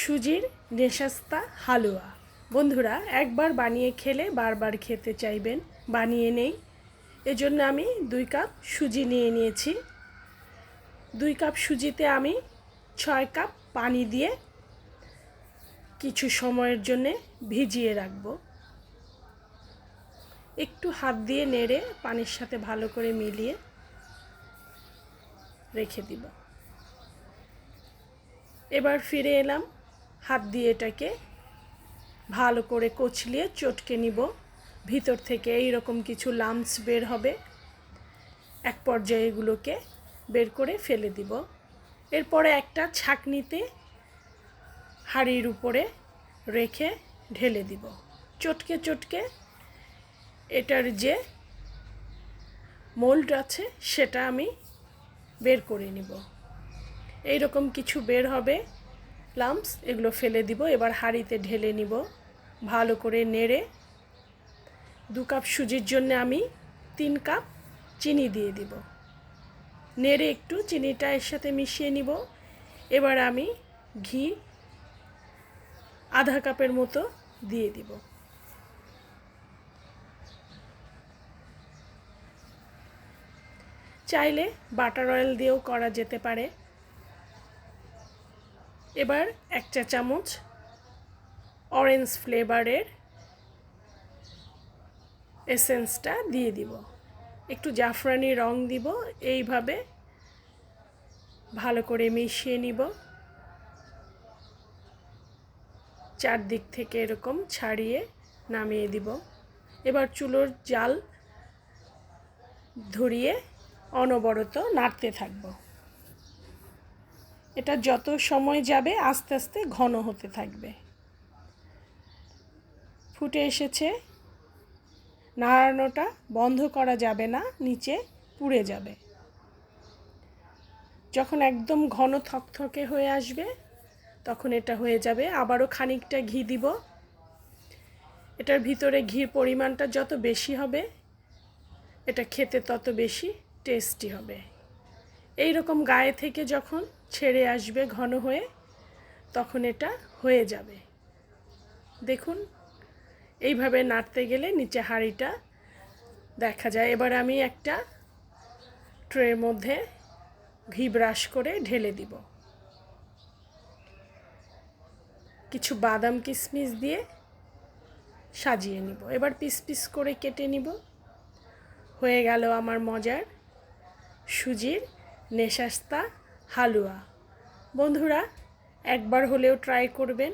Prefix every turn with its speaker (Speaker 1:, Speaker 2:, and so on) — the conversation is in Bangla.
Speaker 1: সুজির নেশাস্তা হালুয়া। বন্ধুরা, একবার বানিয়ে খেলে বারবার খেতে চাইবেন, বানিয়ে নেই। এজন্য আমি দুই কাপ সুজি নিয়ে নিয়েছি। দুই কাপ সুজিতে আমি ছয় কাপ পানি দিয়ে কিছু সময়ের জন্যে ভিজিয়ে রাখব। একটু হাত দিয়ে নেড়ে পানির সাথে ভালো করে মিলিয়ে রেখে দিব। এবার ফিরে এলাম হাত দিয়ে এটাকে ভালো করে কচলিয়ে চটকে নিব। ভিতর থেকে এই রকম কিছু লামস বের হবে। এক পর্যায়ে এগুলোকে বের করে ফেলে দিব। এরপরে একটা ছাকনিতে হাঁড়ির উপরে রেখে ঢেলে দিব। চটকে চটকে এটার যে মোল্ড আছে, সেটা আমি বের করে নিব। এই রকম কিছু বের হবে। লাম্পস এগুলো ফেলে দিব, এবার হাঁড়িতে ঢেলে নিব। ভালো করে নেড়ে দু কাপ সুজির জন্য আমি তিন কাপ চিনি দিয়ে দিব। নেড়ে একটু চিনিটা এর সাথে মিশিয়ে নিব। এবার আমি ঘি আধা কাপের মতো দিয়ে দিব। চাইলে বাটার অয়েল দিয়েও করা যেতে পারে। এবার এক চা চামচ অরেঞ্জ ফ্লেভারের এসেন্সটা দিয়ে দিব। একটু জাফরানি রং দিব, এইভাবে ভালো করে মিশিয়ে নিব। চারদিক থেকে এরকম ছাড়িয়ে নামিয়ে দিব। এবার চুলোর জাল ধরিয়ে অনবরত নাড়তে থাকব। এটা যত সময় যাবে আস্তে আস্তে ঘন হতে থাকবে। ফুটে এসেছে, নাড়ানোটা বন্ধ করা যাবে না, নিচে পুড়ে যাবে। যখন একদম ঘন থকথকে হয়ে আসবে, তখন এটা হয়ে যাবে। আবারও খানিকটা ঘি দিব। এটার ভিতরে ঘির পরিমাণটা যত বেশি হবে, এটা খেতে তত বেশি টেস্টি হবে। এই রকম গায়ে থেকে যখন ছেড়ে আসবে ঘন হয়ে, তখন এটা হয়ে যাবে। দেখুন, এইভাবে নাড়তে গেলে নিচে হাঁড়িটা দেখা যায়। এবার আমি একটা ট্রের মধ্যে ঘি ব্রাশ করে ঢেলে দিব। কিছু বাদাম কিশমিশ দিয়ে সাজিয়ে নিব। এবার পিস পিস করে কেটে নিব। হয়ে গেল আমার মজার সুজির নেশাস্তা হালুয়া। বন্ধুরা একবার হলেও ট্রাই করবেন।